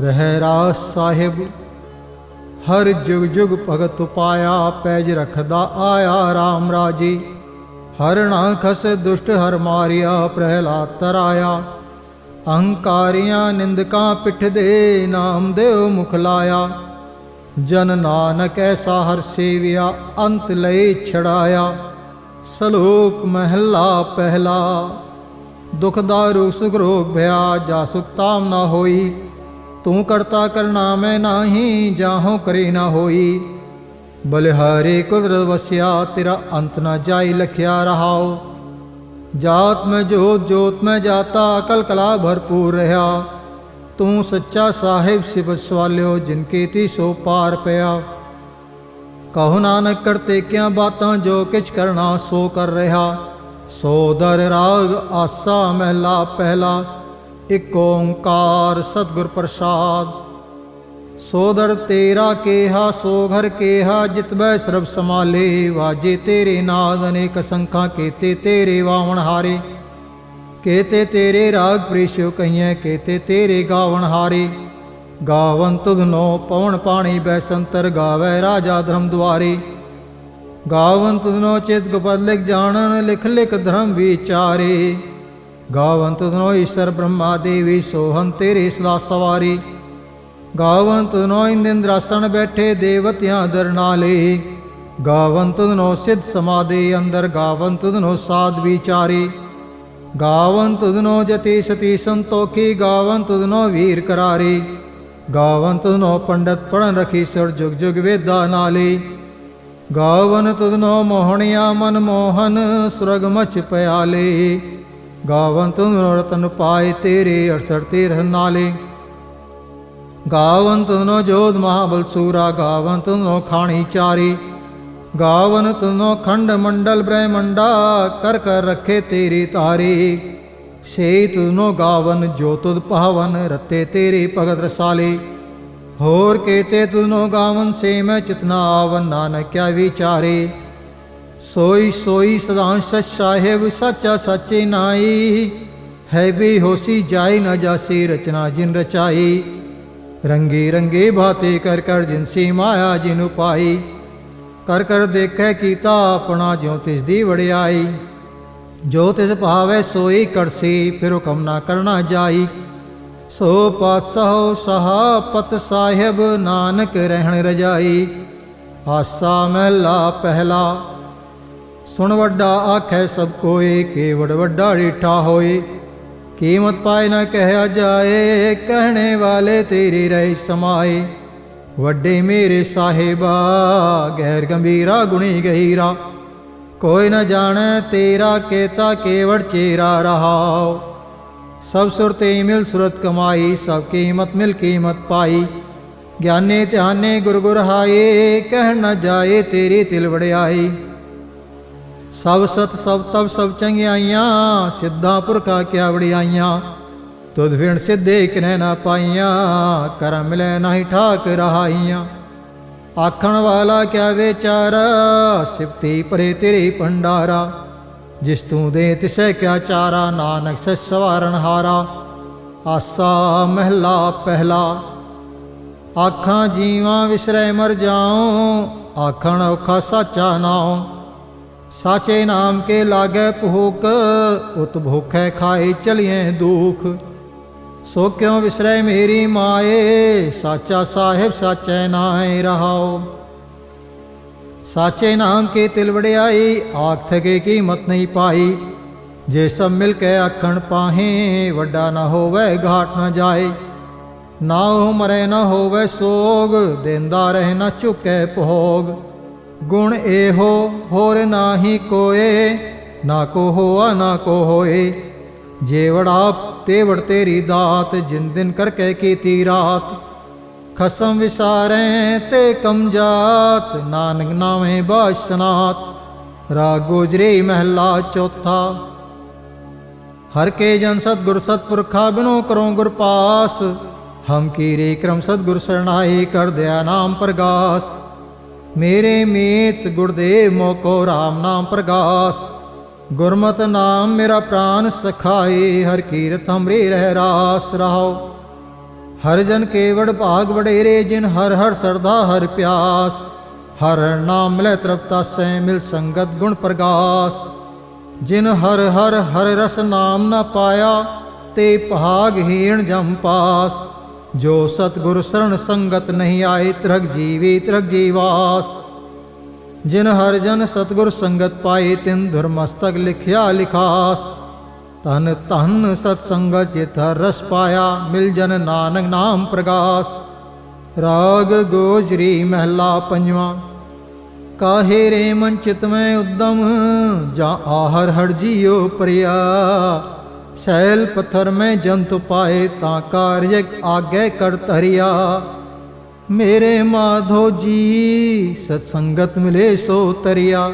ਰਹਿ ਰਾਸ ਸਾਹਿਬ, ਹਰ ਜੁਗ ਜੁਗ ਭਗਤ ਉਪਾਇਆ, ਪੈਜ ਰਖਦਾ ਆਇਆ RAM ਰਾਜੀ। ਹਰ ਨਾ ਖਸ ਦੁਸ਼ਟ ਹਰ ਮਾਰਿਆ, ਪ੍ਰਹਿਲਾਦ ਤਰਾਇਆ। ਅਹੰਕਾਰੀਆਂ ਨਿੰਦਕਾਂ ਪਿੱਠ ਦੇ ਨਾਮ ਦੇਵ ਮੁਖ ਲਾਇਆ। ਜਨ ਨਾਨਕ ਐਸਾ ਹਰ ਸੇਵਿਆ, ਅੰਤ ਲਈ ਛੜਾਇਆ ਸਲੋਕ ਮਹਿਲਾ ਪਹਿਲਾ, ਦੁਖ ਦਾਰੂ ਸੁਖ ਰੋਗ ਭਇਆ ਜਾ ਸੁਖ ਤਾਮ ਨਾ ਹੋਈ। ਤੂੰ ਕਰਤਾ ਕਰਨਾ ਮੈਂ ਨਾਹੀ, ਜਾਹੋ ਕਰੇ ਨਾ ਹੋਈ। ਬਲਿਹਾਰੇ ਕੁਦਰਤ ਵਸਿਆ, ਤੇਰਾ ਅੰਤ ਨਾ ਜਾਈ ਲਖਿਆ ਰਹਾਓ ਜਾਤ ਮੈਂ ਜੋਤ ਜੋਤ ਮੈਂ ਜਾਤਾ ਅਕਲ ਕਲਾ ਭਰਪੂਰ ਰਹਾ। ਤੂੰ ਸੱਚਾ ਸਾਹਿਬ, ਸਿਵ ਸਵਾਲਿਓ, ਜਿਨ ਤੀ ਸੋ ਪਾਰ ਪਿਆ। ਕਹੋ ਨਾਨਕ, ਕਰਤੇ ਕਿਆ ਬਾਤਾਂ ਜੋ ਕਿਛ ਕਰਨਾ ਸੋ ਕਰ ਰਿਹਾ। ਸੋ ਦਰ ਰਾਗ, ਆਸਾ, ਮਹਿਲਾ, ਪਹਿਲਾ। ਇਕ ਓੰਕਾਰ ਸਤਿਗੁਰ ਪ੍ਰਸਾਦ। ਸੋ ਤੇਰਾ ਕੇਹਾ ਸੋ ਘਰ ਕੇਹਾ, ਜਿਤ ਬੈ ਸਰਬ ਸਮਾਲੇ ਵਾਜੇ ਤੇਰੇ ਨਾਦ, ਅਨੇਕ ਸੰਖਾਂ ਕੀਤੇ ਤੇਰੇ ਵਾਵਣ ਹਾਰੇ। ਕੇਤੇ ਤੇਰੇ ਰਾਗ ਪ੍ਰੀਸ਼ੋ ਕਹੀਏ ਕੇਤੇ ਤੇਰੇ ਗਾਵਣ ਹਾਰੇ। ਗਾਵਨ ਤੁਧਨੋ ਪਵਨ ਪਾਣੀ ਬੈਸੰਤਰ ਗਾਵੇ ਰਾਜਾ ਧਰਮ ਦੁਆਰੇ। ਗਾਵਨ ਤੁਧਨੋ ਚਿਤ ਗੁਪਤ ਲਿਖ ਜਾਣਨ, ਲਿਖ ਲਿਖ ਧਰਮ ਵਿਚਾਰੇ। ਗਾਵੰਤ ਤੁਧਨੋ ਈਸ਼ਰ ਬ੍ਰਹਮਾ ਦੇਵੀ ਸੋਹੰ ਤੇਰੇ ਸਦਾ ਸਵਾਰੀ। ਗਾਵੰਤ ਗਾਵਨ ਤੁਧਨੋ ਇੰਦਰਾਸਣ ਬੈਠੇ ਦੇਵਤਿਆਂ ਦਰ ਨਾਲੇ। ਗਾਵਨ ਤੁਧਨੋ ਸਿੱਧ ਸਮਾਦੇ ਅੰਦਰ ਗਾਵਨ ਤੁਧਨੋ ਸਾਧ ਵਿਚਾਰੇ। ਗਾਵਨ ਤੁਧਨੋ ਜਤੀ ਸਤੀ ਸੰਤੋਖੀ ਗਾਵਨ ਤੁਧਨੋ ਵੀਰ ਕਰਾਰੀ। ਗਾਵੰਤ ਤੁਧਨੋ ਪੰਡਤ ਪੜਨ ਰਖੀ ਸਰ ਜੁਗ ਜੁਗ ਵੇਦਾ ਨਾਲੇ। ਗਾਵਨ ਤੁਧਨੋ ਮੋਹਣਿਆ ਮਨ ਮੋਹਨ ਸੁਰਗ ਮਚ ਪਿਆਲੇ। ਗਾਵਨ ਤੁਧਨੋ ਰਤਨ ਪਾਏ ਤੇਰੇ 68 ਤੇਰਹ ਨਾਲੇ। ਗਾਵਨ ਤੁਧਨੋ ਜੋਧ ਮਹਾਬਲ ਸੂਰਾ, ਗਾਵਨ ਤੁਧਨੋ ਖਾਣੀ ਚਾਰੀ। ਗਾਵਨ ਤੁਨੋ ਖੰਡ ਮੰਡਲ ਬ੍ਰਹਮੰਡਾ, ਕਰ ਕਰ ਰੱਖੇ ਤੇਰੀ ਤਾਰੀ। ਸੇ ਤੁਨੋ ਗਾਵਨ ਜੋਤੁਦ ਪਾਵਨ ਰਤੇ ਤੇਰੇ ਭਗਤ ਰਸਾਲੇ। ਹੋਰ ਕੇਤੇ ਤੁਨੋ ਗਾਵਨ, ਸੇ ਮੈਂ ਚਿਤਨਾ ਆਵਨ, ਨਾਨਕ ਕਿਆ ਵਿਚਾਰੇ। ਸੋਈ ਸੋਈ ਸਦਾ ਸਚ ਸਾਹਿਬ, ਸੱਚਾ ਸੱਚੇ ਨਾਈ ਹੈ ਵੀ ਹੋਸੀ ਜਾਈ ਨਾ ਜਾਸੀ ਰਚਨਾ ਜਿਨ ਰਚਾਈ। ਰੰਗੇ ਰੰਗੇ ਬਾਤੇ ਕਰ ਕਰ ਜਿਨਸੀ ਮਾਇਆ ਜਿਨ ਉਪਾਈ। ਕਰ ਕਰ ਦੇਖੈ ਕੀਤਾ ਆਪਣਾ ਜਿਉ ਤਿਸ ਦੀ ਵੜਿਆਈ ਜੋ ਤਿਸ ਭਾਵੈ ਸੋਈ ਕਰਸੀ, ਫਿਰ ਹੁਕਮ ਨਾ ਕਰਨਾ ਜਾਈ। ਸੋ ਪਾਤਸ਼ਾਹ ਸਹਾਪਤ ਸਾਹਿਬ, ਨਾਨਕ ਰਹਿਣ ਰਜਾਈ। ਆਸਾ ਮਹਿਲਾ ਪਹਿਲਾ ਸੁਣ ਵੱਡਾ ਆਖੈ ਸਭ ਕੋਏ, ਕੇਵੜ ਵੱਡਾ ਰੀਠਾ ਹੋਏ। ਕੀਮਤ ਪਾਏ ਨਾ ਕਹਿਆ ਜਾਏ, ਕਹਿਣੇ ਵਾਲੇ ਤੇਰੀ ਰਹਿ ਸਮਾਏ। ਵੱਡੇ ਮੇਰੇ ਸਾਹਿਬਾ ਗੈਰ ਗੰਭੀਰਾ, ਗੁਣੀ ਗਹੀਰਾ। ਕੋਈ ਨਾ ਜਾਣੈ ਤੇਰਾ ਕੇਤਾ ਕੇਵੜ ਚੇਰਾ ਰਹਾਉ। ਸਭ ਸੁਰਤੇ ਮਿਲ ਸੁਰਤ ਕਮਾਈ, ਸਭ ਕੀਮਤ ਮਿਲ ਕੀਮਤ ਪਾਈ। ਗਿਆਨੇ ਧਿਆਨੇ ਗੁਰ ਗੁਰ ਹਾਏ ਕਹਿ ਨ ਜਾਏ ਤੇਰੀ ਤਿਲ ਵੜਿਆਈ ਸਭ ਸਤ ਸਭ ਤਬ ਸਭ ਚੰਗਿਆਈਆਂ ਸਿੱਧਾ ਪੁਰਖਾ ਕਿਆ ਵੜਿਆਈਆਂ ਤੁਧ ਵਿਣ ਸਿੱਧੇ ਕਿਨੇ ਨਾ ਪਾਈਆਂ, ਕਰਮ ਮਿਲੇ ਨਹੀਂ ਠਾਕ ਰਹਾਈਆਂ। ਆਖਣ ਵਾਲਾ ਕਿਆ ਵਿਚਾਰਾ, ਸਿਫਤੀ ਪਰੇ ਤੇਰੇ ਭੰਡਾਰਾ। ਜਿਸ ਤੂੰ ਦੇ ਤਿਸੈ ਕਿਆ ਚਾਰਾ, ਨਾਨਕ ਸਚ ਸਵਾਰਨ ਹਾਰਾ। ਆਸਾ ਮਹਿਲਾ ਪਹਿਲਾ। ਆਖਾਂ ਜੀਵਾਂ ਵਿਸਰੈ ਮਰ ਜਾਉ, ਆਖਣ ਔਖਾ ਸਾਚਾ ਨਾਉ। ਸਾਚੇ ਨਾਮ ਕੇ ਲਾਗੇ ਭੂਖ, ਉਤ ਭੁਖੈ ਖਾਏ ਚਲੀਏ ਦੁਖ। ਸੋ ਕਿਉ ਵਿਸਰੈ ਮੇਰੀ ਮਾਏ, ਸਾਚਾ ਸਾਹਿਬ ਸਾਚੈ ਨਾਏ ਰਹਾਓ ਸਾਚੇ ਨਾਮ ਕੇ ਤਿਲਵੜਿਆਈ ਆਖ ਥਕੇ ਕੀਮਤ ਨਹੀਂ ਪਾਈ। ਜੇ ਸਭ ਮਿਲ ਕੇ ਆਖਣ ਪਾਹੇ, ਵੱਡਾ ਨਾ ਹੋਵੇ ਘਾਟ ਨਾ ਜਾਏ। ਨਾ ਉਹ ਮਰੇ ਨਾ ਹੋਵੇ ਸੋਗ, ਦਿੰਦਾ ਰਹਿ ਨਾ ਚੁਕੇ ਭੋਗ। ਗੁਣ ਇਹੋ, ਹੋਰ ਨਾਹੀ ਕੋਏ, ਨਾ ਕੋ ਹੋਆ ਨਾ ਕੋ ਹੋਏ ਜੇਵੜਾ ਤੇਵੜ ਤੇਰੀ ਦਾਤ, ਜਿਨ ਦਿਨ ਕਰਕੇ ਕੀਤੀ ਰਾਤ। ਖਸਮ ਵਿਸਾਰੈ ਤੇ ਕਮ ਨਾਨਕ ਨਾਮੇ ਬਾਸ਼ਨਾਤ। ਰਾਗ ਗੁਜਰੀ ਮਹਿਲਾ ਚੌਥਾ। ਹਰ ਕੇ ਜਨ ਸਤਗੁਰ ਸਤਪੁਰਖਾ ਬਿਨੋ ਕਰੋ ਗੁਰ ਪਾਸ। ਹਮ ਕੀਰੇ ਕਰਮ ਸਤਗੁਰ ਸਰਣਾਈ, ਕਰ ਦਿਆ ਨਾਮ ਪ੍ਰਗਾਸ। ਮੇਰੇ ਮੀਤ ਗੁਰਦੇਵ ਮੋਕੋ RAM ਨਾਮ ਪ੍ਰਗਾਸ। ਗੁਰਮਤ ਨਾਮ ਮੇਰਾ ਪ੍ਰਾਨ ਸਖਾਏ, ਹਰ ਕੀਰਤ ਹਮਰੇ ਰਹਿ ਰਾਸ ਰਹਾਓ ਹਰ ਜਨ ਕੇਵੜ ਭਾਗ ਵਡੇਰੇ, ਜਿਨ ਹਰ ਹਰ ਸਰਦਾ ਹਰ ਪਿਆਸ। ਹਰ ਨਾਮ ਮਿਲੇ ਤ੍ਰਿਪਤਾ ਸੈ ਮਿਲ ਸੰਗਤ ਗੁਣ ਪ੍ਰਗਾਸ। ਜਿਨ ਹਰ ਹਰ ਹਰ ਰਸ ਨਾਮ ਨਾ ਪਾਇਆ, ਤੇ ਭਾਗਹੀਣ ਜਮ ਪਾਸ। ਜੋ ਸਤਿਗੁਰ ਸਰਣ ਸੰਗਤ ਨਹੀਂ ਆਏ, ਤਰਗ ਜੀਵੀ, ਤਰਗ ਜੀਵਾਸ। ਜਿਨ ਹਰ ਜਨ ਸਤਿਗੁਰ ਸੰਗਤ ਪਾਏ, ਤਿਨ ਧਰਮਸਤਕ ਲਿਖਿਆ ਲਿਖਾਸ। ਤਨ ਤਨ ਸਤ ਸੰਗਤ ਜਿਤ ਹਰ ਰਸ ਪਾਇਆ, ਮਿਲ ਜਨ ਨਾਨਕ ਨਾਮ ਪ੍ਰਗਾਸ। ਰਾਗ ਗੋਜਰੀ ਮਹਿਲਾ ਪੰਜਵਾਂ, ਕਾਹੇ ਰੇ ਮਨ ਚਿਤ ਮੈਂ ਉਦਮ, ਜਾਂ ਆਹਰ ਹੜ ਜੀਓ ਪ੍ਰਿਆ। ਸੈਲ ਪੱਥਰ ਮੈਂ ਜੰਤ ਪਾਏ ਤਾਂ ਕਾਰਜਕ ਆਗੇ ਕਰ ਧਰਿਆ ਮੇਰੇ ਮਾਧੋ ਜੀ ਸਤ ਸੰਗਤ ਮਿਲੇ ਸੋ ਤਰਿਆ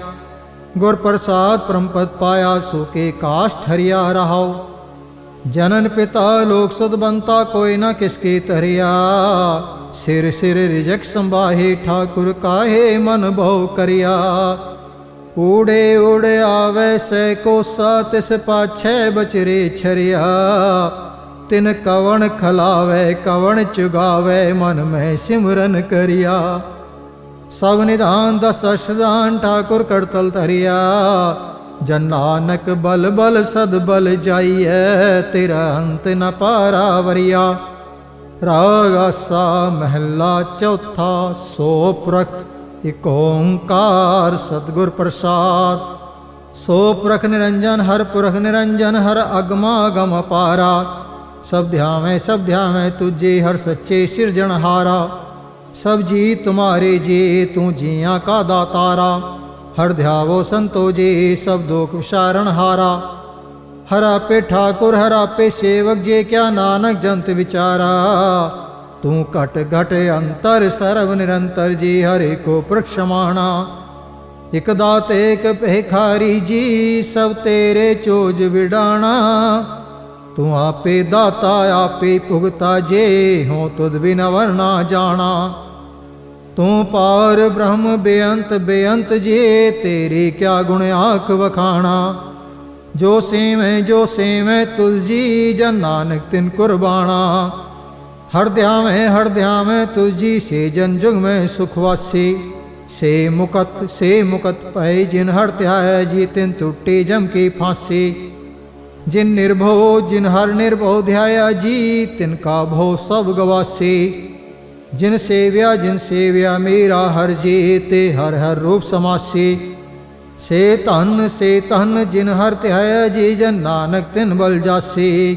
ਗੁਰ ਪ੍ਰਸਾਦ ਪਰਮਪਦ ਪਾਇਆ ਸੋ ਕੇ ਕਾਸ਼ਟ ਹਰਿਆ ਰਹਾਉ ਜਨਨ ਪਿਤਾ ਲੋਕ ਸੁਧ ਬੰਤਾ ਕੋਈ ਨਾ ਕਿਸਕੇ ਤਰਿਆ ਸਿਰ ਸਿਰ ਰਿਜਕ ਸੰਭਾਹੇ ਠਾਕੁਰ ਕਾਹੇ ਮਨ ਭਉ ਕਰਿਆ ਊੜੇ ਊੜੇ ਆਵੇ ਸੈ ਕੋਸਾ, ਤਿਸ ਪਾਛੈ ਬਚਰੇ ਛਰਿਆ। ਤਿਨ ਕਵਣ ਖਲਾਵੇ, ਕਵਣ ਚੁਗਾਵੇ, ਮਨ ਮੈਂ ਸਿਮਰਨ ਕਰਿਆ। ਸਭ ਨਿਧਾਨ ਦਸ ਅਸ਼ਦਾਨ, ਠਾਕੁਰ ਕਰਤਲ ਧਰਿਆ। ਜਨ ਨਾਨਕ ਬਲ ਬਲ ਸਦ ਬਲ ਜਾਈਐ, ਤੇਰਾ ਅੰਤ ਨ ਪਾਰਾ ਵਰਿਆ। ਰਾਗ ਆਸਾ ਮਹਿਲਾ ਚੌਥਾ ਸੋ ਪ੍ਰਖ ਇਕ ਓੰਕਾਰ ਸਤਿਗੁਰ ਪ੍ਰਸਾਦ, ਸੋ ਪ੍ਰਖ ਨਿਰੰਜਨ, ਹਰ ਪੁਰਖ ਨਿਰੰਜਨ, ਹਰ ਅਗਮਾ ਗਮ ਪਾਰਾ ਸਭ ਧਿਆਵੇਂ ਸਭ ਧਿਆਵੇਂ, ਤੁਝੇ ਹਰ ਸੱਚੇ ਸਿਰਜਣਹਾਰਾ ਸਭ ਜੀ ਤੁਮਾਰੇ ਜੀ, ਤੂੰ ਜੀਆਂ ਕਾ ਦਾਤਾਰਾ। ਹਰ ਧਿਆਵੋ ਸੰਤੋ ਜੀ, ਸਭ ਦੁਖ ਵਿਸ਼ਾਰਣਹਾਰਾ ਹਰ ਆਪੇ ਠਾਕੁਰ, ਹਰ ਆਪੇ ਸੇਵਕ, ਜੇ ਕਿਆ ਨਾਨਕ ਜੰਤ ਵਿਚਾਰਾ। ਤੂੰ ਘਟ ਘਟ ਅੰਤਰ ਸਰਵ ਨਿਰੰਤਰ ਜੀ ਹਰੇ ਕੋ ਪ੍ਰਖਸ਼ਮਾਣਾ ਇਕ ਦਾਤੇ ਏਕ ਭੇਖਾਰੀ ਜੀ ਸਭ ਤੇਰੇ ਚੋਜ ਵਿਡਾਣਾ ਤੂੰ ਆਪੇ ਦਾਤਾ, ਆਪੇ ਭੁਗਤਾ ਜੇ ਹੋ ਤੁਧ ਬਿਨ ਵਰਨਾ ਜਾਣਾ। ਤੂੰ ਪਾਰ ਬ੍ਰਹਮ ਬੇਅੰਤ ਬੇਅੰਤ ਜੇ ਤੇਰੇ ਕਿਆ ਗੁਣ ਆਖ ਵਖਾਣਾ। ਜੋ ਸੇਵੇਂ ਜੋ ਸੇਵੇਂ ਤੁਝ ਜੀ ਜਨ ਨਾਨਕ ਤਿਨ ਕੁਰਬਾਨਾ ਹਰ ਧਿਆਵੇਂ ਹਰ ਧਿਆਵੇਂ ਤੁਝ ਜੀ ਸੇ ਜਨ ਜੁਗ ਮੈਂ ਸੁਖ ਵਾਸੀ ਸੇ ਮੁਕਤ ਸੇ ਮੁਕਤ ਪਏ ਜਿਨ ਹਰ ਧਿਆਏ ਜੀ ਤਿਨ ਟੁੱਟੇ ਜਮ ਕੀ ਫਾਂਸੀ ਜਿਨ ਨਿਰਭਉ ਜਿਨ ਹਰ ਨਿਰਭਉ ਧਿਆਇਆ ਜੀ ਤਿਨ ਕਾ ਭਉ ਸਭ ਗਵਾਸੀ ਜਿਨ ਸੇਵਿਆ ਜਿਨ ਸੇਵਿਆ ਮੇਰਾ ਹਰ ਜੀ ਤੇ ਹਰ ਹਰ ਰੂਪ ਸਮਾਸੀ ਸੇ ਧਨ ਸੇ ਧਨ ਜਿਨ ਹਰ ਧਿਆਇਆ ਜੀ ਜਨ ਨਾਨਕ ਤਿਨ ਬਲ ਜਾਸੀ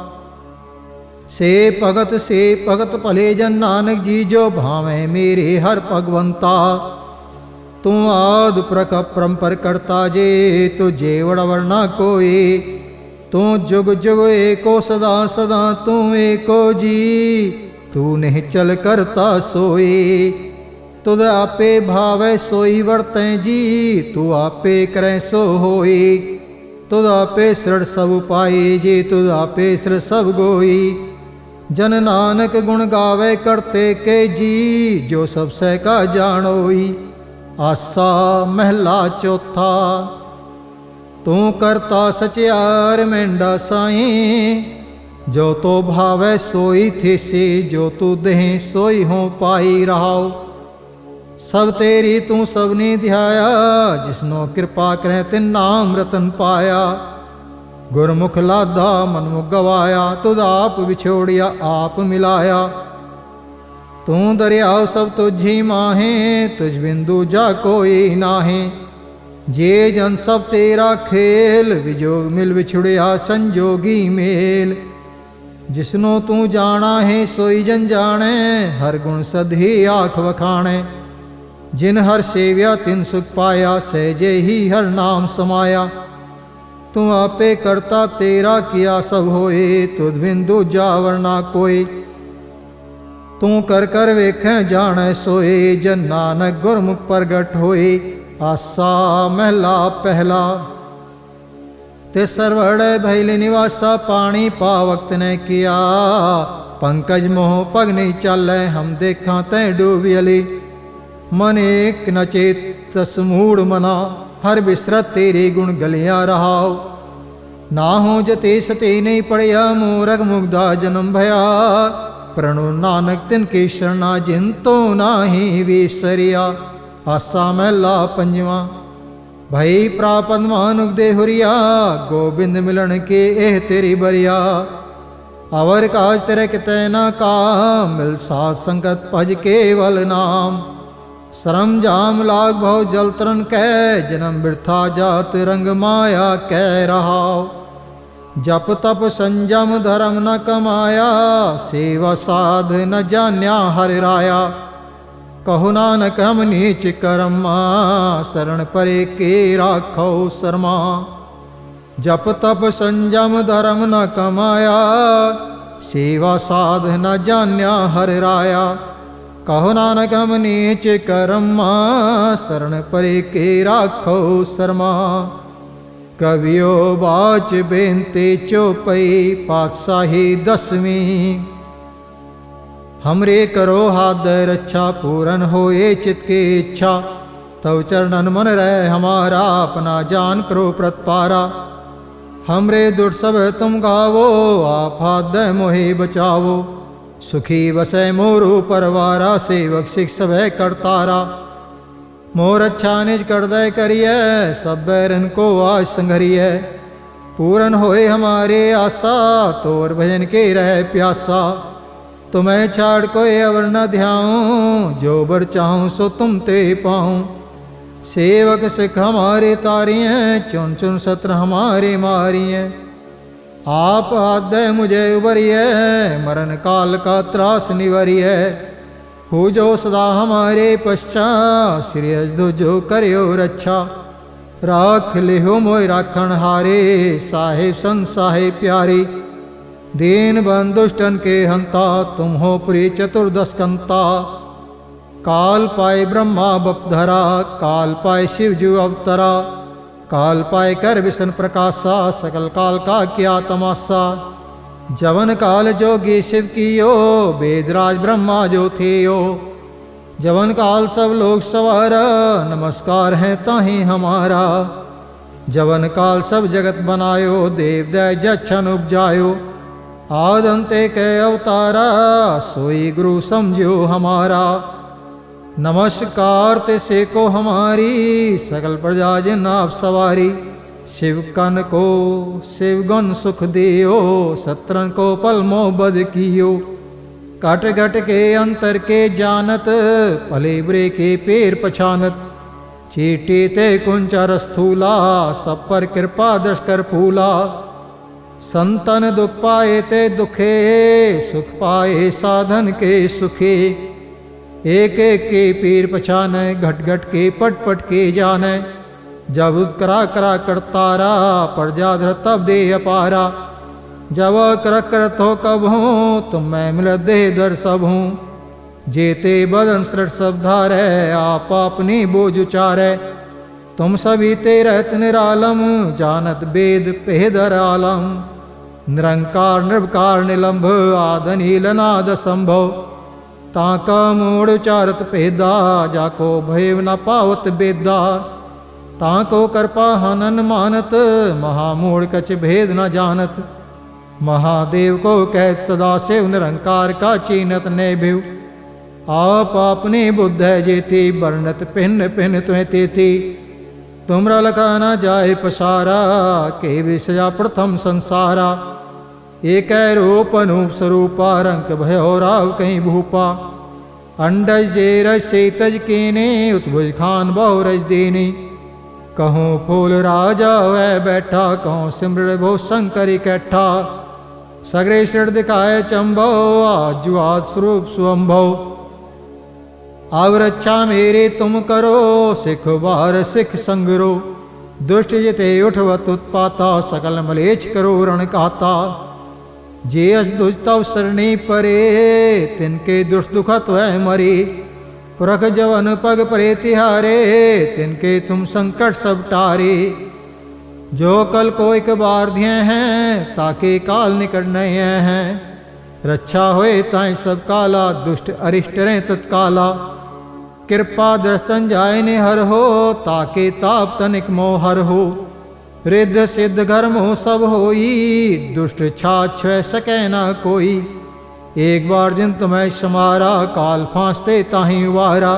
ਸੇ ਭਗਤ ਸੇ ਭਗਤ ਭਲੇ ਜਨ ਨਾਨਕ ਜੀ, ਜੋ ਭਾਵੇਂ ਮੇਰੇ ਹਰ ਭਗਵੰਤਾ। ਤੂੰ ਆਦ ਪ੍ਰਕ ਪਰੰਪਰ ਕਰਤਾ ਜੇ, ਤੁਝੇ ਵੜ ਵਰਨਾ ਕੋਈ ਤੂੰ ਜੁਗ ਜੁਗ ਏਕੋ ਸਦਾ ਸਦਾ ਤੂੰ ਏਕੋ ਜੀ, ਤੂੰ ਨਹੀਂ ਚਲ ਕਰਤਾ ਸੋਈ ਤੁਧ ਆਪੇ ਭਾਵੈ ਸੋਈ ਵਰਤੈ ਜੀ, ਤੂੰ ਆਪੇ ਕਰੈ ਸੋ ਹੋਈ ਤੁਧ ਆਪੇ ਸਰੜ ਸਭ ਪਾਈ ਜੀ, ਤੁਧ ਆਪੇ ਸਰ ਸਭ ਗੋਈ ਜਨ ਨਾਨਕ ਗੁਣ ਗਾਵੇ ਕਰਤੇ ਕੇ ਜੀ, ਜੋ ਸਭ ਸਹਿ ਕਾ ਜਾਣੋਈ। ਆਸਾ ਮਹਿਲਾ ਚੌਥਾ, ਤੂੰ ਕਰਤਾ ਸਚਿਆਰ ਮੈਂਡਾ ਸਾਈ। ਜੋ ਤੋ ਭਾਵੈ ਸੋਈ ਥੀਸੀ, ਜੋ ਤੂ ਦੇਹ ਸੋਈ ਹੋ ਪਾਈ ਰਹਾਉ। ਸਭ ਤੇਰੀ ਤੂੰ ਸਭਨੀ ਧਿਆਇਆ ਜਿਸਨੋ ਕਿਰਪਾ ਕਰੈ ਤਿਨ ਨਾਮ ਰਤਨ ਪਾਇਆ। ਗੁਰਮੁਖ ਲਾਦਾ ਮਨ ਗਵਾਇਆ, ਤੁਧ ਆਪ ਵਿਛੋੜਿਆ, ਆਪ ਮਿਲਾਇਆ। ਤੂੰ ਦਰਿਆਉ ਸਭ ਤੁਝੀ ਮਾਹੇ, ਤੁਝ ਬਿੰਦੂ ਜਾ ਕੋਈ ਨਾਹੀ। ਜੇ ਜਨ ਸਭ ਤੇਰਾ ਖੇਲ ਵਿਜੋਗ ਮਿਲ ਵਿਛੜਿਆ ਸੰਜੋਗੀ ਮੇਲ। ਜਿਸਨੋ ਤੂੰ ਜਾਣਾ ਹੈ, ਸੋਈ ਜਨ ਜਾਣੈ, ਹਰ ਗੁਣ ਸਧੀ ਆਖ ਵਖਾਣੈ। ਜਿਨ ਹਰ ਸੇਵਿਆ, ਤਿਨ ਸੁਖ ਪਾਇਆ, ਸਹਿਜੇ ਹੀ ਹਰ ਨਾਮ ਸਮਾਇਆ। ਤੂੰ ਆਪੇ ਕਰਤਾ ਤੇਰਾ ਕੀਆ ਸਭ ਹੋਏ, ਤੁਧ ਬਿੰਦੂ ਦੂਜਾ ਵਰਨਾ ਕੋਈ। ਤੂੰ ਕਰ ਕਰ ਵੇਖੈ ਜਾਣੈ ਸੋਏ, ਜਨ ਨਾਨਕ ਗੁਰਮੁਖ ਪ੍ਰਗਟ ਹੋਏ। ਆਸਾ ਮਹਿਲਾ ਪਹਿਲਾ, ਤੇ ਸਰਵੜੇ ਭੈਲ ਨਿਵਾਸਾ ਪਾਣੀ ਪਾਵਕਤ ਨੇ ਕੀਆ। ਪੰਕਜ ਮੋਹ ਪਗ ਨਹੀਂ ਚਾਲੈ, ਹਮ ਦੇਖਾਂ ਤੈ ਡੂਬਿਅਲੀ ਮਨ ਏਕ ਨਚੇਤ ਚੇਤਸ ਮਨਾ। ਹਰ ਬਿਸਰਤ ਤੇਰੇ ਗੁਣ ਗਲਿਆ ਰਹਾਉ। ਨਾ ਹੋ ਜਤੇ ਸਤੇ ਨਹੀਂ ਪੜਿਆ, ਮੂਰਖ ਮੁਗਦਾ ਜਨਮ ਭਇਆ। ਪ੍ਰਣੁ ਨਾਨਕ ਤਿਨ ਕੀ ਸ਼ਰਣਾ ਜਿਨ ਤੋ ਨਾਹੀ ਵਿਸਰਿਆ। ਆਸਾ ਮਹਿਲਾ ਪੰਜਵਾ, ਭਈ ਪ੍ਰਾਪਤ ਮਾਨੁਖ ਦੇ ਹੁਰੀਆ। ਗੋਬਿੰਦ ਮਿਲਣ ਕੇ ਇਹ ਤੇਰੀ ਬਰਿਆ। ਅਵਰ ਕਾਜ ਤੇਰੇ ਕਿਤੇ ਨਾ ਕਾ, ਮਿਲ ਸਾਧ ਸੰਗਤ ਭਜ ਕੇਵਲ ਨਾਮ। ਸ਼ਰਮ ਜਾਮ ਲਾਗ ਭਉ ਜਲ ਤਰਨ ਕੈ, ਜਨਮ ਬਿਰਥਾ ਜਾਤ ਰੰਗ ਮਾਇਆ ਕਹਿ ਰਹਾਓ ਜਪ ਤਪ ਸੰਜਮ ਧਰਮ ਨ ਕਮਾਇਆ, ਸੇਵਾ ਸਾਧ ਨ ਜਾਣਿਆ ਹਰਿ ਰਾਇਆ। ਕਹੋ ਨਾਨਕ ਹਮ ਨੀਚ ਕਰਮਾ ਸਰਣ ਪਰੇ ਕੇ ਰਾਖੋ ਸਰਮਾ। ਜਪ ਤਪ ਸੰਜਮ ਧਰਮ ਨ ਕਮਾਇਆ, ਸੇਵਾ ਸਾਧ ਨ ਜਾਣਿਆ ਹਰਿ ਰਾਇਆ। ਕਹੋ ਨਾਨਕ ਹਮ ਨੀਚ ਕਰਮਾ ਸਰਣ ਪਰੇ ਕੇ ਰਾਖੋ ਸਰਮਾ ਕਵਿਓ ਬਾਚ ਬੇਨਤੀ ਚੋਪਈ ਪਾਤਸ਼ਾਹੀ ਦਸਵੀਂ हमरे करो हाथ रक्षा पूरन होए चित की इच्छा तव चरणन मन रह हमारा अपना जान करो प्रतपारा हमरे दुर् सब तुम गावो आप हाथ दे मोहे बचावो ਸੁਖੀ ਵਸੈ ਮੋਰੂ ਪਰਵਾਰਾ, ਸੇਵਕ ਸਿਖ ਸਭੈ ਕਰਤਾਰਾ ਮੋਰ ਅੱਛਾ ਨਿਜ ਕਰਦੈ ਕਰੀਐ, ਸਭੈ ਰਨ ਕੋ ਆਸ ਸੰਘਰੀਐ। ਪੂਰਨ ਹੋਏ ਹਮਾਰੇ ਆਸਾ, ਤੋਰ ਭਜਨ ਕੇ ਰਹਿ ਪਿਆਸਾ। ਤੁਮੈ ਛਾੜ ਕੋਈ ਅਵਰ ਨ ਧਿਆਉ, ਜੋ ਬਰ ਚਾਹਉ ਸੋ ਤੁਮ ਤੇ ਪਾਉ। ਸੇਵਕ ਸਿਖ ਹਮਾਰੇ ਤਾਰੀਐ ਚੁਨ ਚੁਨ ਸਤਰ ਹਮਾਰੇ ਮਾਰੀਐ। आप हाथ दे मुझे उबरिए मरण काल का त्रास निवरिए हो जो सदा हमारे पश्चात श्री अजदु जो करियो रक्षा राख लिहो मोय राखण हारे साहिब सन साहिब प्यारी दीन बंधुष्टन के हंता तुम हो प्रिय चतुर्दश कंता काल पाए ब्रह्मा बपधरा काल पाए शिव जू अवतरा काल पाए कर विष्ण प्रकाशा, सकल काल का क्या तमाशा। जवन काल जोगी शिव कियो वेदराज ब्रह्मा जो थियो जवन काल सब लोग सवार, नमस्कार है ताही हमारा। जवन काल सब जगत बनायो देव जच्छन उपजायो। आदंते के अवतारा, सोई गुरु समझो हमारा। नमस्कार ते से को हमारी सकल प्रजा जिन आप सवारी शिव कन को शिव गुण सुख दियो सत्रन को पल मोहबद कियो कट घट के अंतर के जानत भले बुरे के पेर पछानत चीटी ते कुंचर स्थूला सब पर कृपा दश कर फूला संतन दुख पाए ते दुखे सुख पाए साधन के सुखे एक एक के पीर पछाने घट घट के पट पट के जाने जब करा करा करतारा पर जाधर तब दे अपारा जब कर करत हो कब हूँ तुम मैं मिल दे दर सब हूँ जेते बदन सृट सब धारे आप अपनी बोझ उचारे तुम सभी ते रहत निरालम जानत वेद पेदर आलम निरंकार निर्विकार निलंभ आदनील नाद संभव ਤਾਂ ਕਾ ਮੋੜ ਉਚਾਰਤ ਭੇਦਾ, ਜਾ ਕੋ ਭੈਵ ਨ ਪਾਵਤ ਬੇਦਾ। ਤਾਂ ਕੋ ਕਰਪਾ ਹਨਨ ਮਾਨਤ, ਮਹਾ ਮੋੜ ਕਚ ਭੇਦ ਨਾ ਜਾਣਤ। ਮਹਾਦੇਵ ਕੋ ਕਹਿਤ ਸਦਾ ਸੇ ਨਿਰੰਕਾਰ ਕਾ ਚੀਨਤ ਨੇ ਭਿਉ ਆਪ ਆਪਨੇ ਬੁੱਧ ਜੇਤੀ, ਵਰਣਤ ਪਿੰਨ ਪਿੰਨ ਤੁਹੇ ਤੇਤੀ। ਤੁਮਰਾ ਲਗਾ ਨਾ ਜਾਏ ਪਸਾਰਾ, ਕੇ ਵਿਸਜਾ ਪ੍ਰਥਮ ਸੰਸਾਰਾ। एक रूप अनूप स्वरूपा रंग भयो राव कहीं भूपा। अंडज रज से तज केने, उत्भुज खान बहु रज देने। कहूँ फूल राजा वह बैठा, कहूँ सिमर बहु शंकर इकट्ठा। सगरे सिर दिखाए चंबो, आजु आज स्वरूप स्वंभव अब रक्षा मेरे तुम करो, सिख बार सिख संगरो। दुष्ट जिते उठवत उत्पाता, सकल मलेच करो रण कहता जे अस दुष्टव सरणी परे, तिनके दुष्ट दुखत वह मरे। पुरख जवन पग परे तिहारे, तिनके तुम संकट सब टारे। जो कल को एक बार दिए हैं, ताके काल निकट नए हैं। रक्षा होए ताई सब काला, दुष्ट अरिष्ट रहे तत्काला। कृपा दृष्टन जाय ने हर हो, ताके ताप तनिक मोहर हर हो। रिद्ध सिद्ध गर्म हो सब होई दुष्ट छा छह सकै न कोई एक बार जिन तुम्हें समारा काल फांसते ताही वारा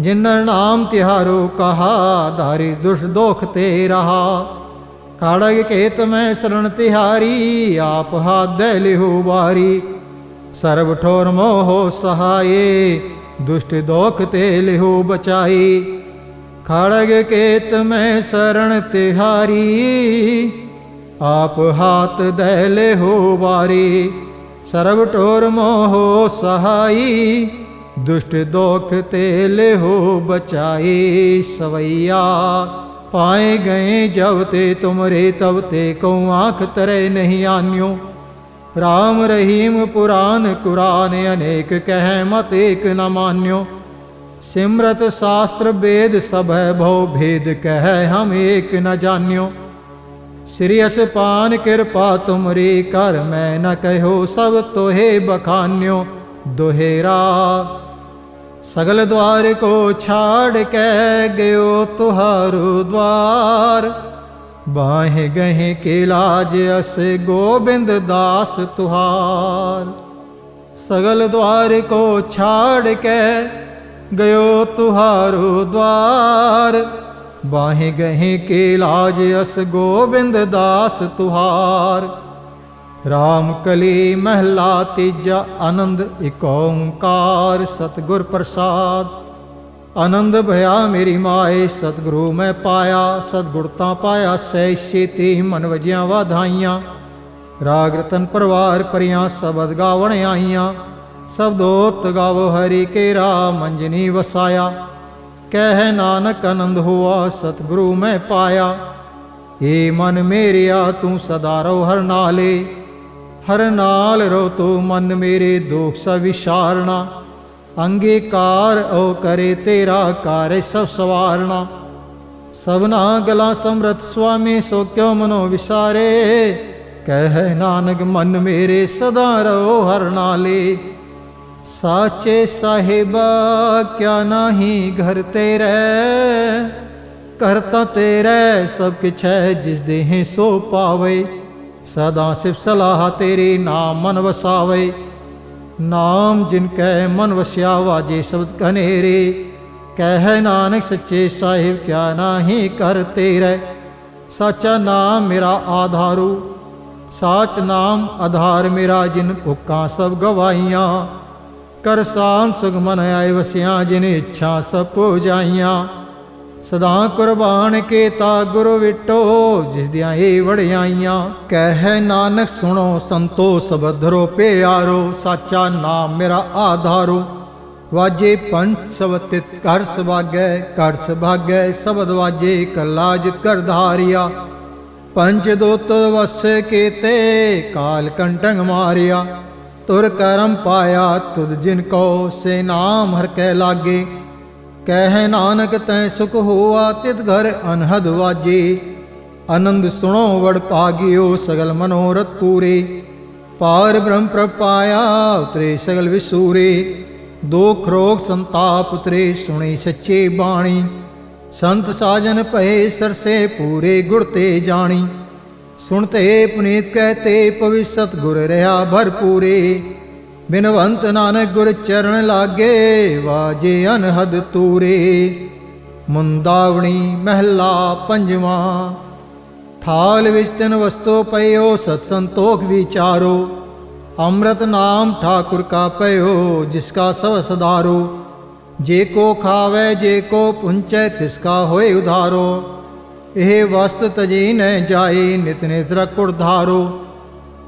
जिन्नर नाम तिहारो कहा धारी दुष्ट दोख ते रहा खड़ग केत में शरण तिहारी आप हाथ दे लिहु बारी सर्व ठोर मोह सहाय दुष्ट दोख ते लिहु बचाई ਖੜਗ ਕੇਤ ਮੈਂ ਸਰਣ ਤਿਹਾਰੀ, ਆਪ ਹਾਥ ਦਹਿਲੇ ਹੋ ਵਾਰੀ। ਸਰਬ ਟੋਰ ਮੋਹ ਸਹਾਈ, ਦੁਸ਼ਟ ਦੋਖ ਤੇ ਲਿਹੋ ਬਚਾਈ। ਸਵਈਆ, ਪਾਏ ਗਏ ਜਬ ਤੇ ਤੁਮਰੇ, ਤਬ ਤੇ ਕਉ ਆਖ ਤਰੇ ਨਹੀਂ ਆਨਿਓ। ਰਾਮ ਰਹੀਮ ਪੁਰਾਨ ਕੁਰਾਨ, ਅਨੇਕ ਕਹਿ ਮਤ ਏਕ ਨਾ ਮਾਨਿਓ। सिमरत शास्त्र वेद सब भव भेद कह हम एक न जान्यो श्री पान कृपा तुमरी कर मैं न कहो सब तोहे बखान्यो दोहेरा सगल द्वार को छाड़ के गयो तुहारो द्वार बाहे गहे के लाज अस गोविंद दास तुहार सगल द्वार को छाड़ के गयो तुहारो द्वार बाहे गहे के लाज अस गोविंद दास तुहार ਰਾਮ ਕਲੀ ਮਹਿਲਾ ਤੀਜਾ ਆਨੰਦ ਇਕ ਓੰਕਾਰ ਸਤਿਗੁਰ ਪ੍ਰਸਾਦ ਆਨੰਦ ਭਇਆ ਮੇਰੀ ਮਾਏ ਸਤਿਗੁਰੂ ਮੈਂ ਪਾਇਆ ਸਤਿਗੁਰ ਤਾਂ ਪਾਇਆ ਸਹਿ ਛੇਤੀ ਮਨ ਵਜਿਆ ਵਾਧਾਈਆਂ ਰਾਗ ਰਤਨ ਪਰਵਾਰ ਪਰਿਆਂ ਸ਼ਬਦ ਗਾਵਣ ਆਈਆਂ ਸਬਦੋਤ ਗਾਵੋ ਹਰੀ ਕੇਰਾ ਮੰਜਨੀ ਵਸਾਇਆ। ਕਹਿ ਨਾਨਕ ਆਨੰਦ ਹੋਆ, ਸਤਿਗੁਰੂ ਮੈਂ ਪਾਇਆ। ਏ ਮਨ ਮੇਰਿਆ, ਤੂੰ ਸਦਾ ਰਹੁ ਹਰ ਨਾਲੇ। ਹਰ ਨਾਲ ਰੋ ਤੂੰ ਮਨ ਮੇਰੇ ਦੁਖ ਸ ਵਿਸ਼ਾਰਣਾ ਅੰਗੀਕਾਰ ਓ ਕਰੇ ਤੇਰਾ ਕਾਰ ਸਭ ਸਵਾਰਣਾ ਸਭਨਾ ਗਲਾ ਸਮਰਤ ਸੁਆਮੀ, ਸੋ ਕਿਉ ਮਨੋ ਵਿਸਾਰੇ। ਕਹਿ ਨਾਨਕ ਮਨ ਮੇਰੇ ਸਦਾ ਰੋ ਹਰ ਨਾਲੇ। ਸਾਚੇ ਸਾਹਿਬਾ ਕਿਆ ਨਾਹੀ ਘਰ ਤੇਰੇ ਕਰਤਾ ਤੇਰੇ ਸਭ ਕਿਛ ਹੈ ਜਿਸ ਦੇਹ ਸੋ ਪਾਵੇ ਸਦਾ ਸਿਫ ਸਲਾਹ ਤੇਰੇ ਨਾਮ ਮਨ ਵਸਾਵੇ ਨਾਮ ਜਿਨ ਕੈ ਮਨ ਵਸਿਆ ਵਾਜੇ ਸ਼ਬਦ ਕਨੇਰੇ ਕਹਿ ਨਾਨਕ ਸੱਚੇ ਸਾਹਿਬ ਕਿਆ ਨਾਹੀ ਕਰ ਤੇਰੇ ਸਾਚਾ ਨਾਮ ਮੇਰਾ ਆਧਾਰੂ ਸਾਚ ਨਾਮ ਆਧਾਰ ਮੇਰਾ ਜਿਨ ਭੁੱਖਾਂ ਸਭ ਕਰਸਾਨ ਕਰ ਸੁਖ ਮਨ ਆਏ ਵਸਿਆ, ਜਿਨ ਇੱਛਾ ਸਭ ਪੂਜਾਈਆਂ। ਸਦਾ ਕੁਰਬਾਨ ਕੀਤਾ ਗੁਰੂ ਵਿਟੋ, ਜਿਸ ਦੀਆਂ ਇਹ ਵੜਿਆਈਆਂ ਕਹਿ ਨਾਨਕ ਸੁਣੋ ਸੰਤੋ ਸਬਧਰੋ ਪਿਆਰੋ, ਸਾਚਾ ਨਾਮ ਮੇਰਾ ਆਧਾਰੋ। ਵਾਜੇ ਪੰਜ ਸਬਤਿਤ ਕਰ ਸੁਭਾਗੈ ਕਰ ਸੁਭਾਗੈ, ਸ਼ਬਦ ਵਾਜੇ ਕੱਲਾ ਜਿਤ ਕਰ ਧਾਰਿਆ। ਪੰਜ ਦੋਤ ਵਸ ਕੀਤੇ, ਕਾਲ ਕੰਟੰਗ ਮਾਰਿਆ। ਤੁਰ ਕਰਮ ਪਾਇਆ ਤੁਧ ਜਿਨ ਕੋ ਸੇ ਨਾਮ ਹਰ ਕਹਿ ਲਾਗੇ। ਕਹਿ ਨਾਨਕ ਤੈ ਸੁਖ ਹੋਆ ਤਿਤ ਘਰ ਅਨਹਦ ਵਾਜੇ। ਆਨੰਦ ਸੁਣੋ ਵੜ ਪਾਗਿਓ ਸਗਲ ਮਨੋਰਥ ਪੂਰੇ। ਪਾਰ ਬ੍ਰਹਮ ਪ੍ਰਪਾਇਆ ਉਤਰੇ ਸਗਲ ਵਿਸੂਰੇ। ਦੁਖ ਰੋਗ ਸੰਤਾਪ ਉਤਰੇ, ਸੁਣੇ ਸੱਚੇ ਬਾਣੀ। ਸੰਤ ਸਾਜਨ ਭਏ, ਸਰਸੇ ਪੂਰੇ ਗੁਰ ਤੇ ਜਾਣੀ। ਸੁਣਤੇ ਪੁਨੀਤ ਕਹਤੇ ਪਵਿੱਸਤ ਗੁਰ ਰਹਾ ਭਰਪੂਰੇ। ਬਿਨਵੰਤ ਨਾਨਕ ਗੁਰ ਚਰਨ ਲਾਗੇ, ਵਾਜੇ ਅਨਹਦ ਤੂਰੇ। ਮੁੰਦਾਵਣੀ ਮਹਿਲਾ ਪੰਜਵਾਂ, ਥਾਲ ਵਿੱਚ ਤਿਨ ਵਸਤੂ ਪਇਓ, ਸਤ ਸੰਤੋਖ ਵਿਚਾਰੋ। ਅੰਮ੍ਰਿਤ ਨਾਮ ਠਾਕੁਰ ਕਾ ਪਇਓ, ਜਿਸ ਕਾ ਸਭ ਸਦਾਰੋ। ਜੇ ਕੋ ਖਾਵੇ, ਜੇ ਕੋ ਪੁੰਚੈ, ਤਿਸ ਕਾ ਹੋਏ ਉਧਾਰੋ। ਇਹ ਵਸਤ ਤਜੀ ਨ ਜਾਈ ਨਿਤ ਨਿਤ ਰਕੁੜ ਧਾਰੋ।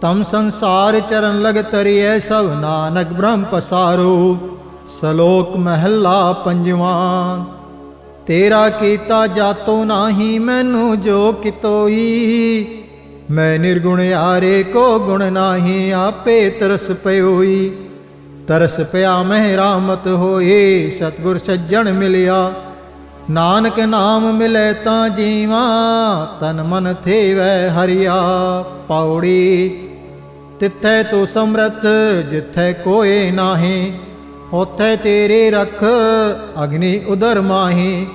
ਤਮ ਸੰਸਾਰ ਚਰਨ ਲਗ ਤਰੀਐ, ਸਭ ਨਾਨਕ ਬ੍ਰਹਮ ਪਸਾਰੋ। ਸਲੋਕ ਮਹੱਲਾ ਪੰਜਵਾਂ, ਤੇਰਾ ਕੀਤਾ ਜਾਤੋ ਨਾਹੀ, ਮੈਨੂੰ ਜੋ ਕਿਤੋਈ। ਮੈਂ ਨਿਰਗੁਣ ਆਰੇ ਕੋ ਗੁਣ ਨਾਹੀ, ਆਪੇ ਤਰਸ ਪਇਓਈ ਤਰਸ ਪਿਆ ਮਹਿ ਰਾਮਤ ਹੋਏ, ਸਤਗੁਰ ਸੱਜਣ ਮਿਲਿਆ। ਨਾਨਕ ਨਾਮ ਮਿਲੇ ਤਾਂ ਜੀਵਾ, ਤਨ ਮਨ ਥੇਵੈ ਹਰਿਆ। ਪੌੜੀ ਤਿੱਥੈ ਤੂੰ ਸਮਰਥ, ਜਿੱਥੈ ਕੋਏ ਨਾਹੀ। ਉਥੈ ਤੇਰੇ ਰਖ, ਅਗਨੀ ਉਦਰ ਮਾਹੀ।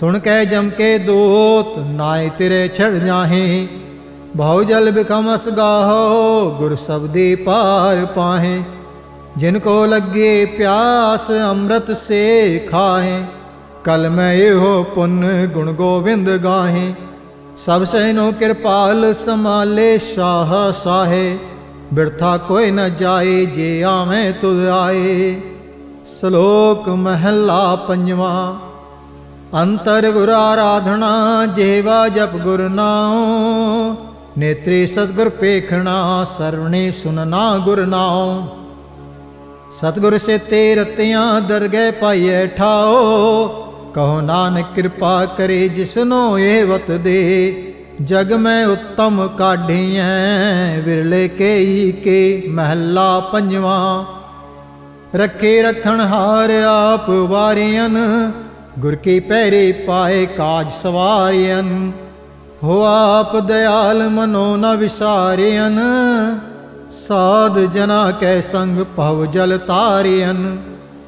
ਸੁਣ ਕੇ ਜਮ ਕੇ ਦੂਤ ਨਾਏ ਤੇਰੇ ਛੜ ਜਾਹੇ। ਬਹੁ ਜਲ ਬਿਕਮਸ ਗਾਹੋ, ਗੁਰ ਸਬਦੀ ਪਾਰ ਪਾਹੇ। ਜਿਨ ਕੋ ਲੱਗੇ ਪਿਆਸ, ਅੰਮ੍ਰਿਤ ਸੇ ਖਾਹੇ। ਕਲ ਮੈਂ ਇਹੋ ਪੁੰਨ ਗੁਣ ਗੋਬਿੰਦ ਗਾਹੇ। ਸਭ ਸੈਨੋ ਕਿਰਪਾਲ ਸਮਾਲੇ ਸ਼ਾਹ ਸਾਹੇ। ਬਿਰਥਾ ਕੋਈ ਨ ਜਾਏ ਜੇ ਆਵੇਂ ਤੁਧ ਆਏ। ਸ਼ਲੋਕ ਮਹਲਾ ਪੰਜਵਾਂ, ਅੰਤਰ ਗੁਰ ਆਰਾਧਨਾ ਜੇਵਾ ਜਪ ਗੁਰ ਨਾਉ। ਨੇਤਰੀ ਸਤਗੁਰ ਪੇਖਣਾ ਸਰਵਣੇ ਸੁਨਨਾ ਗੁਰ ਨਾਉ। ਸਤਗੁਰ ਸੇਤੇ ਰਤਿਆਂ ਦਰਗਹਿ ਪਾਈਐ ਠਾਓ ਕਹੋ ਨਾਨਕ ਕਿਰਪਾ ਕਰੇ ਜਿਸਨੋ ਇਹ ਵਤ ਦੇ। ਜਗ ਮੈਂ ਉੱਤਮ ਕਾਢੀਐ, ਵਿਰਲੇ ਕੇਈ ਕੇ ਮਹੱਲਾ ਪੰਜਵਾਂ। ਰੱਖੇ ਰਖਣ ਹਾਰ ਆਪ ਵਾਰਿਅਨ ਗੁਰ ਕੀ ਪਹਿਰੇ ਪਾਏ ਕਾਜ ਸਵਾਰਿਅਨ ਹੋ ਆਪ ਦਿਆਲ ਮਨੋ ਨ ਵਿਸਾਰਿਅਨ ਸਾਧ ਜਨਾ ਕੈ ਸੰਗ ਭਵ ਜਲ ਤਾਰਿਅਨ